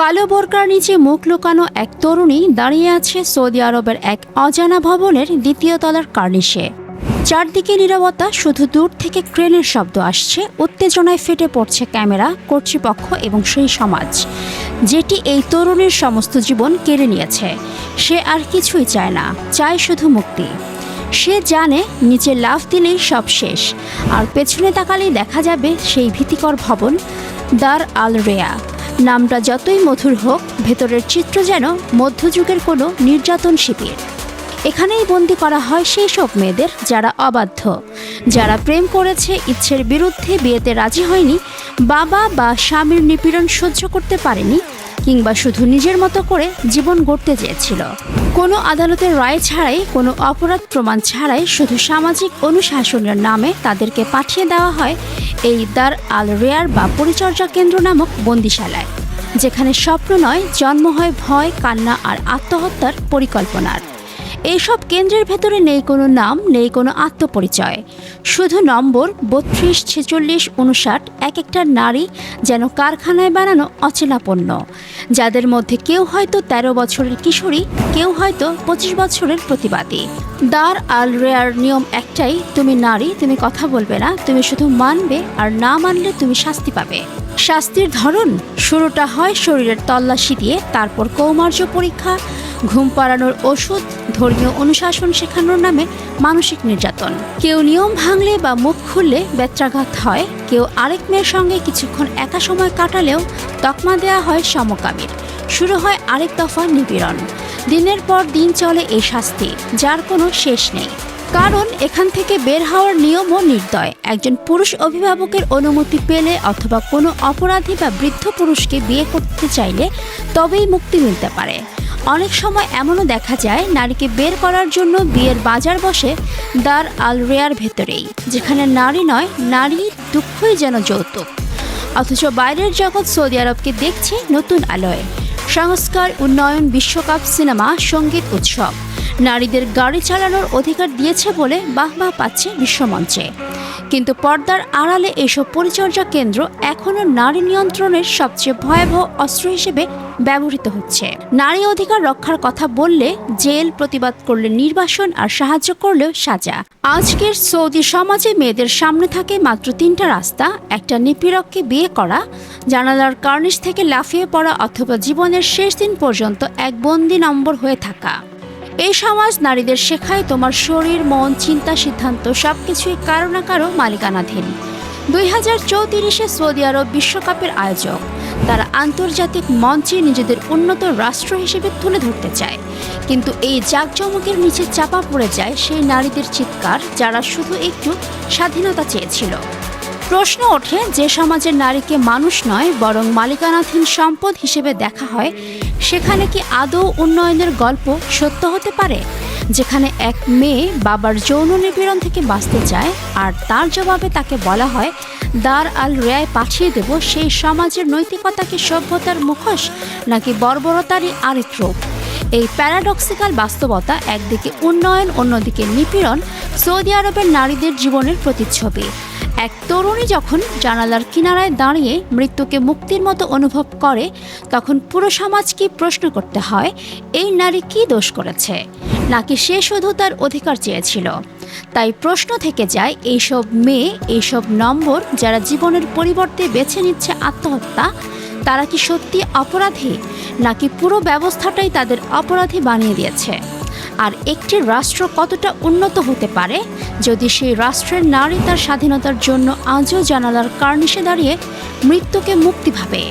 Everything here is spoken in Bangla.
কালো বোরকার নিচে মুখ লুকানো এক তরুণী দাঁড়িয়ে আছে সৌদি আরবের এক অজানা ভবনের দ্বিতীয় তলার কার্নিশে। চারদিকে নীরবতা, শুধু দূর থেকে ক্রেনের শব্দ আসছে, উত্তেজনায় ফেটে পড়ছে ক্যামেরা, কর্তৃপক্ষ এবং সেই সমাজ। যেটি এই তরুণীর সমস্ত জীবন কেড়ে নিয়েছে। সে আর কিছুই চায় না, চায় শুধু মুক্তি। সে জানে নিচে লাফ দিলেই সব শেষ, আর পেছনে তাকালেই দেখা যাবে সেই ভীতিকর ভবন, দার আল রেয়া নামটা যতই মধুর হোক, ভেতরের চিত্র যেন মধ্যযুগের কোনো নির্যাতন শিবির। এখানেই বন্দি করা হয় সেই সব মেয়েদের যারা অবাধ্য। যারা প্রেম করেছে, ইচ্ছের বিরুদ্ধে বিয়েতে রাজি হয়নি, বাবা বা স্বামীর নিপীড়ন সহ্য করতে পারেনি কিংবা শুধু নিজের মতো করে জীবন গড়তে চেয়েছিল। কোনো আদালতের রায় ছাড়াই, কোনো অপরাধ প্রমাণ ছাড়াই শুধু সামাজিক অনুশাসনের নামে তাদেরকে পাঠিয়ে দেওয়া হয় এই দার আল রেয়ার বা পরিচর্যা কেন্দ্র নামক বন্দিশালায়, যেখানে স্বপ্ন নয়, জন্ম হয় ভয়, কান্না আর আত্মহত্যার পরিকল্পনার। এইসব কেন্দ্রের ভেতরে নেই কোনো নাম, নেই কোনো আত্মপরিচয়। শুধু নম্বর বত্রিশ ছেচল্লিশ উনষাট, এক একটা নারী যেন কারখানায় বানানো অচেনা পণ্য। যাদের মধ্যে কেউ হয়তো ১৩ বছরের কিশোরী, কেউ হয়তো পঁচিশ বছরের প্রতিবাদী। দার আল রেয়ার নিয়ম একটাই, তুমি নারী, তুমি কথা বলবে না, তুমি শুধু মানবে আর না মানলে তুমি শাস্তি পাবে। শাস্তির ধরন, শুরুটা হয় শরীরের তল্লাশি দিয়ে, তারপর কৌমার্য পরীক্ষা ঘুম পাড়ানোর ওষুধ, ধর্মীয় অনুশাসন শেখানোর নামে মানসিক নির্যাতন। কেউ নিয়ম ভাঙলে বা মুখ খুললে ব্যত্রাঘাত হয়, কেউ আরেক মেয়ের সঙ্গে কিছুক্ষণ একা সময় কাটালেও তকমা দেওয়া হয় সমকামীর। শুরু হয় আরেক দফা নিপীড়ন। দিনের পর দিন চলে এই শাস্তি, যার কোনো শেষ নেই। কারণ এখান থেকে বের হওয়ার নিয়মও নির্দয়। একজন পুরুষ অভিভাবকের অনুমতি পেলে অথবা কোনো অপরাধী বা বৃদ্ধ পুরুষকে বিয়ে করতে চাইলে তবেই মুক্তি মিলতে পারে। অনেক সময় এমনও দেখা যায়, নারীকে বের করার জন্য বিয়ের বাজার বসে দার আল রেয়ার ভেতরেই, যেখানে নারী নয় নারীর দুঃখই যেন যৌতুক। অথচ বাইরের জগৎ সৌদি আরবকে দেখছে নতুন আলোয়। সংস্কার, উন্নয়ন, বিশ্বকাপ সিনেমা, সংগীত উৎসব। নারীদের গাড়ি চালানোর অধিকার দিয়েছে বলে বাহবাহ পাচ্ছে বিশ্বমঞ্চে। কিন্তু পর্দার আড়ালে এসব পরিচর্যা কেন্দ্র এখনও নারী নিয়ন্ত্রণের সবচেয়ে ভয়াবহ অস্ত্র হিসেবে ব্যবহৃত হচ্ছে। নারী অধিকার রক্ষার কথা বললে জেল প্রতিবাদ করলে নির্বাসন আর সাহায্য করলেও সাজা। আজকের সৌদি সমাজে মেয়েদের সামনে থাকে মাত্র তিনটা রাস্তা, একটা নিপীড়ককে বিয়ে করা, জানালার কার্নিশ থেকে লাফিয়ে পড়া অথবা জীবনের শেষ দিন পর্যন্ত এক বন্দি নম্বর হয়ে থাকা। এই সমাজ নারীদের শেখায় তোমার শরীর, মন, চিন্তা, সিদ্ধান্ত সব কিছুই কারও না কারও মালিকানাধীন। দুই হাজার চৌত্রিশে সৌদি আরব বিশ্বকাপের আয়োজক, তারা আন্তর্জাতিক মঞ্চে নিজেদের উন্নত রাষ্ট্র হিসেবে তুলে ধরতে চায়। কিন্তু এই জাঁকজমকের নিচে চাপা পড়ে যায় সেই নারীদের চিৎকার, যারা শুধু একটু স্বাধীনতা চেয়েছিল। প্রশ্ন ওঠে, যে সমাজের নারীকে মানুষ নয়, বরং মালিকানাধীন সম্পদ হিসেবে দেখা হয়, সেখানে কি আদৌ উন্নয়নের গল্প সত্য হতে পারে? যেখানে এক মেয়ে বাবার যৌন নিপীড়ন থেকে বাঁচতে চায়, আর তার জবাবে তাকে বলা হয়, দার আল রেয়ায় পাঠিয়ে দেব, সেই সমাজের নৈতিকতাকে সভ্যতার মুখোশ, নাকি বর্বরতারই রূপ এই প্যারাডক্সিক্যাল বাস্তবতা একদিকে উন্নয়ন, অন্যদিকে নিপীড়ন, সৌদি আরবের নারীদের জীবনের প্রতিচ্ছবি। এক তরুণী যখন জানালার কিনারায় দাঁড়িয়ে মৃত্যুকে মুক্তির মতো অনুভব করে, তখন পুরো সমাজকে প্রশ্ন করতে হয়, এই নারী কি দোষ করেছে? নাকি সে শুধু তার অধিকার চেয়েছিল? তাই প্রশ্ন থেকে যায়, এইসব মেয়ে, এইসব নম্বর যারা জীবনের পরিবর্তে বেছে নিচ্ছে আত্মহত্যা, তারা কি সত্যি অপরাধী? নাকি পুরো ব্যবস্থাটাই তাদের অপরাধী বানিয়ে দিয়েছে? আর একটি রাষ্ট্র কতটা উন্নত হতে পারে? যদি সেই রাষ্ট্রের নারী তার স্বাধীনতার জন্য আজও জানালার কার্নিশে দাঁড়িয়ে মৃত্যুকে মুক্তি ভাবে।